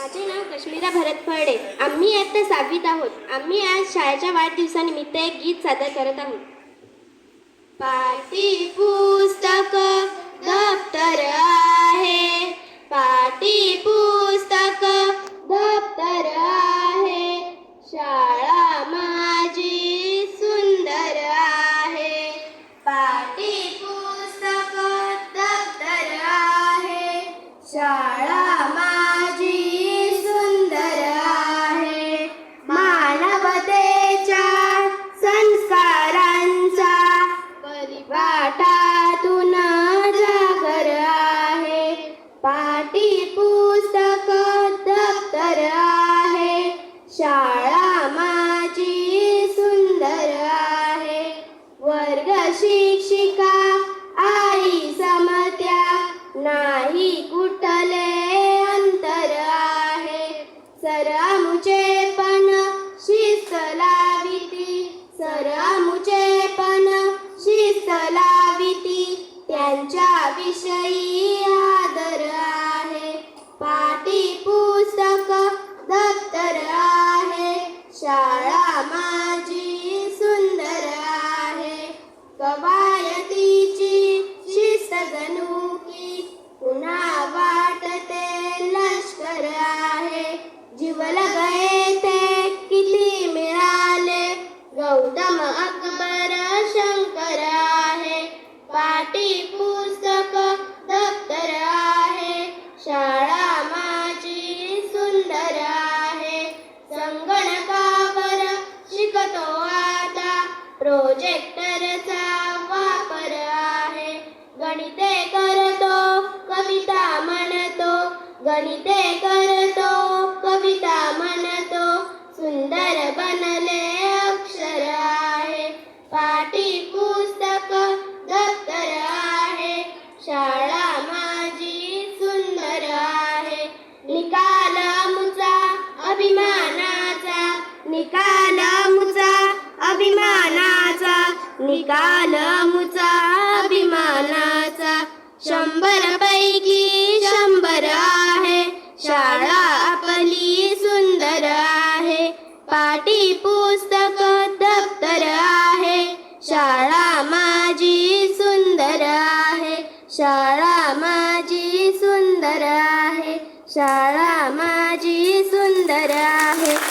माझे नाव कश्मीरा भरत फळे आम्ही आता सहावीत आहोत. आम्ही आज शाळेच्या वाढदिवसानिमित्त एक गीत सादर करत आहोत. पाटी पुस्तक आहे पाटी पुस्तक दप्तर आहे. शाळा माझी सुंदर आहे. वर्ग शिक्षिका आई समत्या. नाही कुठले अंतर आहे. सरामुचे पण शिस्त लाविती. सरामुचे पण शिस्त लाविती. त्यांच्या विषयी पाटी पुस्तक दप्तर आहे. शाळा माझी सुंदर आहे. संगणकावर शिकतो आता. प्रोजेक्टरचा वापर आहे. गणिते करतो कविता म्हणतो. गणिते करतो निकाल मुचा अभिमानाचा. निकाल मुचा अभिमानाचा. शंभर पैकी शंभर आहे. शाळा आपली सुंदर आहे. पाटी पुस्तक दप्तर आहे. शाळा माझी सुंदर आहे. शाळा माझी सुंदर आहे. शाळा माझी सुंदर आहे.